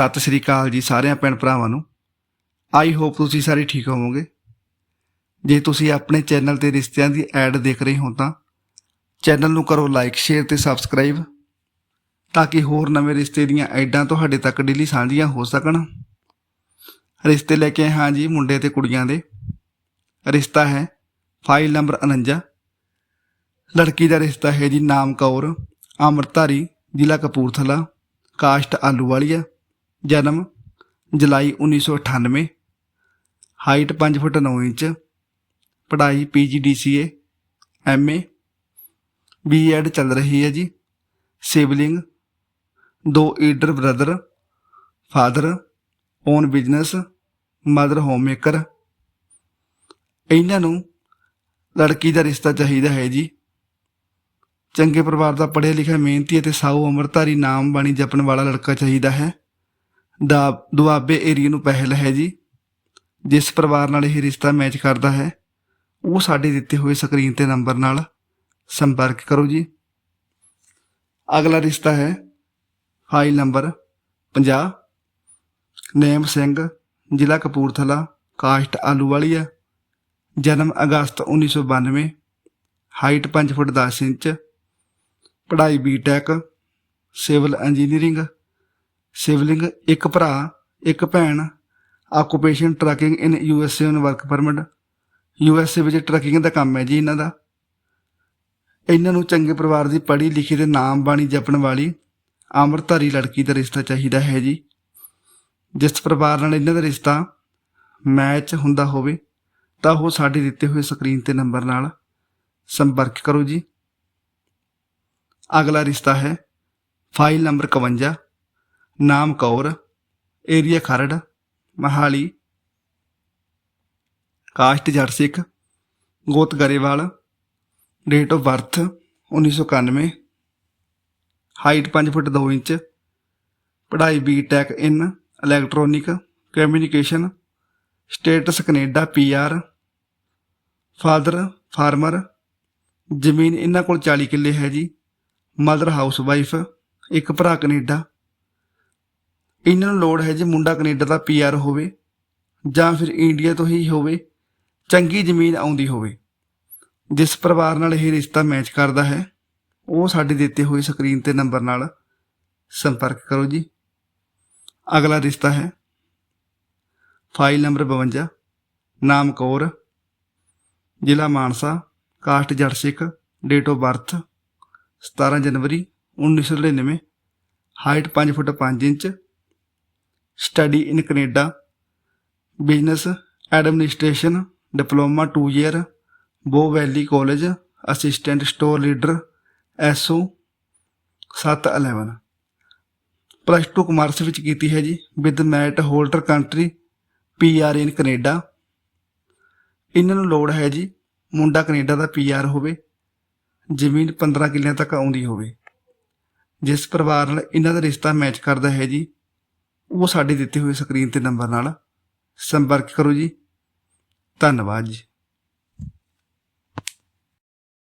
ਸਤਿ ਸ਼੍ਰੀ ਅਕਾਲ ਜੀ ਸਾਰਿਆਂ ਭੈਣ ਭਰਾਵਾਂ ਨੂੰ। ਆਈ ਹੋਪ ਤੁਸੀਂ ਸਾਰੇ ਠੀਕ ਹੋਵੋਗੇ। ਜੇ ਤੁਸੀਂ ਆਪਣੇ ਚੈਨਲ ਤੇ ਰਿਸ਼ਤਿਆਂ ਦੀ ਐਡ ਦੇਖ ਰਹੇ ਹੋ ਤਾਂ ਚੈਨਲ ਨੂੰ ਕਰੋ ਲਾਈਕ, ਸ਼ੇਅਰ ਤੇ ਸਬਸਕ੍ਰਾਈਬ ਤਾਂ ਕਿ ਹੋਰ ਨਵੇਂ ਰਿਸ਼ਤੇ ਦੀਆਂ ਐਡਾਂ ਤੁਹਾਡੇ ਤੱਕ ਡੇਲੀ ਸਾਂਝੀਆਂ ਹੋ ਸਕਣ। ਰਿਸ਼ਤੇ ਲੈ ਕੇ ਆਏ ਹਾਂ ਜੀ ਮੁੰਡੇ ਤੇ ਕੁੜੀਆਂ ਦੇ। ਰਿਸ਼ਤਾ ਹੈ ਫਾਈਲ ਨੰਬਰ 49 ਲੜਕੀ ਦਾ ਰਿਸ਼ਤਾ ਹੈ ਜੀ ਨਾਮ ਕੌਰ ਅੰਮ੍ਰਿਤਧਾਰੀ, ਜ਼ਿਲ੍ਹਾ ਕਪੂਰਥਲਾ, ਕਾਸਟ ਆਲੂ ਵਾਲੀਆ ਜਨਮ ਜੁਲਾਈ 1998 ਹਾਈਟ 5 ਫੁੱਟ 9 ਇੰਚ, ਪੜ੍ਹਾਈ ਪੀਜੀਡੀਸੀਏ ਐਮਏ ਬੀਐਡ ਚੱਲ ਰਹੀ ਹੈ ਜੀ। ਸਿਬਲਿੰਗ ਦੋ elder brother, father, own business, mother homemaker. ਇਹਨਾਂ ਨੂੰ ਲੜਕੀ ਦਾ ਰਿਸ਼ਤਾ ਚਾਹੀਦਾ ਹੈ ਜੀ। ਚੰਗੇ ਪਰਿਵਾਰ ਦਾ ਪੜ੍ਹਿਆ ਲਿਖਿਆ ਮਿਹਨਤੀ ਅਤੇ ਸਾਊ ਅਮਰਤਾਰੀ ਨਾਮ ਬਾਣੀ ਜਪਣ ਵਾਲਾ ਲੜਕਾ ਚਾਹੀਦਾ ਹੈ। ਦਾ ਦੁਆਬੇ ਏਰੀਆ ਨੂੰ ਪਹਿਲ ਹੈ ਜੀ, ਜਿਸ ਪਰਿਵਾਰ ਨਾਲ ਇਹ ਰਿਸ਼ਤਾ ਮੈਚ ਕਰਦਾ ਹੈ, ਉਹ ਸਾਡੇ ਦਿੱਤੇ ਹੋਏ ਸਕਰੀਨ ਤੇ ਨੰਬਰ ਨਾਲ ਸੰਪਰਕ ਕਰੋ ਜੀ। ਅਗਲਾ ਰਿਸ਼ਤਾ ਹੈ ਫਾਈਲ ਨੰਬਰ 50 ਨੇਮ ਸਿੰਘ, ਜ਼ਿਲ੍ਹਾ ਕਪੂਰਥਲਾ, ਕਾਸਟ ਆਲੂਵਾਲੀਆ, ਜਨਮ ਅਗਸਤ 1992 ਹਾਈਟ 5 ਫੁੱਟ 10 ਇੰਚ, ਪੜ੍ਹਾਈ ਬੀਟੈਕ ਸਿਵਲ ਇੰਜੀਨੀਅਰਿੰਗ ਸਿਵਲਿੰਗ, ਇੱਕ ਭਰਾ, ਇੱਕ ਭੈਣ occupation trucking in U S A on work permit U S A ਵਿੱਚ ਟਰੱਕਿੰਗ ਦਾ ਕੰਮ ਹੈ ਜੀ ਇਹਨਾਂ ਦਾ। ਇਹਨਾਂ ਨੂੰ ਚੰਗੇ ਪਰਿਵਾਰ ਦੀ ਪੜ੍ਹੀ ਲਿਖੀ ਤੇ ਨਾਮ ਬਾਣੀ ਜਪਣ ਵਾਲੀ ਅੰਮ੍ਰਿਤਧਾਰੀ ਲੜਕੀ ਦਾ ਰਿਸ਼ਤਾ ਚਾਹੀਦਾ ਹੈ ਜੀ। ਜਿਸ ਪਰਿਵਾਰ ਨਾਲ ਇਹਨਾਂ ਦਾ ਰਿਸ਼ਤਾ ਮੈਚ ਹੁੰਦਾ ਹੋਵੇ, ਤਾਂ ਉਹ ਸਾਡੇ ਦਿੱਤੇ ਹੋਏ ਸਕਰੀਨ ਤੇ ਨੰਬਰ ਨਾਲ ਸੰਪਰਕ ਕਰੋ ਜੀ। ਅਗਲਾ ਰਿਸ਼ਤਾ ਹੈ ਫਾਈਲ ਨੰਬਰ 51 ਨਾਮ ਕੌਰ, ਏਰੀਆ ਖਰੜ, ਮਹਾਲੀ। ਕਾਸਟ ਜੜ ਸਿੱਖ, ਗੋਤ Grewal date of birth 1991 height 5 foot 2 inch, ਪੜ੍ਹਾਈ B tech in electronic communication status Canada PR father farmer ਜ਼ਮੀਨ ਇਹਨਾਂ ਕੋਲ 40 ਕਿੱਲੇ ਹੈ ਜੀ। ਮਦਰ ਹਾਊਸ ਵਾਈਫ ਇੱਕ ਭਰਾ ਕੈਨੇਡਾ। ਇਹਨਾਂ ਨੂੰ ਲੋੜ ਹੈ ਜੀ ਮੁੰਡਾ ਕੈਨੇਡਾ ਦਾ ਪੀਆਰ ਹੋਵੇ ਜਾਂ ਫਿਰ ਇੰਡੀਆ ਤੋਂ ਹੀ ਹੋਵੇ, ਚੰਗੀ ਜ਼ਮੀਨ ਆਉਂਦੀ ਹੋਵੇ। ਜਿਸ ਪਰਿਵਾਰ ਨਾਲ ਇਹ ਰਿਸ਼ਤਾ ਮੈਚ ਕਰਦਾ ਹੈ, ਉਹ ਸਾਡੇ ਦਿੱਤੇ ਹੋਏ ਸਕਰੀਨ ਤੇ ਨੰਬਰ ਨਾਲ ਸੰਪਰਕ ਕਰੋ ਜੀ। ਅਗਲਾ ਰਿਸ਼ਤਾ ਹੈ। ਫਾਈਲ ਨੰਬਰ 52 ਨਾਮ ਕੌਰ, ਜ਼ਿਲ੍ਹਾ Mansa, caste Jat Sikh date of birth 17 January 1999 height 5 foot 5 inch study in Canada, business administration, diploma 2 year Bow Valley college, assistant store leader, SO 711 plus 2 commerce ਵਿੱਚ ਕੀਤੀ ਹੈ ਜੀ, with mat holder country PR in Canada. ਇਹਨਾਂ ਨੂੰ ਲੋੜ ਹੈ ਜੀ, ਮੁੰਡਾ ਕੈਨੇਡਾ ਦਾ ਪੀਆਰ ਹੋਵੇ, ਜ਼ਮੀਨ 15 ਕਿੱਲਿਆਂ ਤੱਕ ਆਉਂਦੀ ਹੋਵੇ। ਜਿਸ ਪਰਿਵਾਰ ਨਾਲ ਇਹਨਾਂ ਦਾ ਰਿਸ਼ਤਾ ਮੈਚ ਕਰਦਾ ਹੈ ਜੀ ਉਹ ਸਾਡੇ ਦਿੱਤੇ ਹੋਏ ਸਕਰੀਨ ਤੇ ਨੰਬਰ ਨਾਲ ਸੰਪਰਕ ਕਰੋ ਜੀ। ਧੰਨਵਾਦ ਜੀ।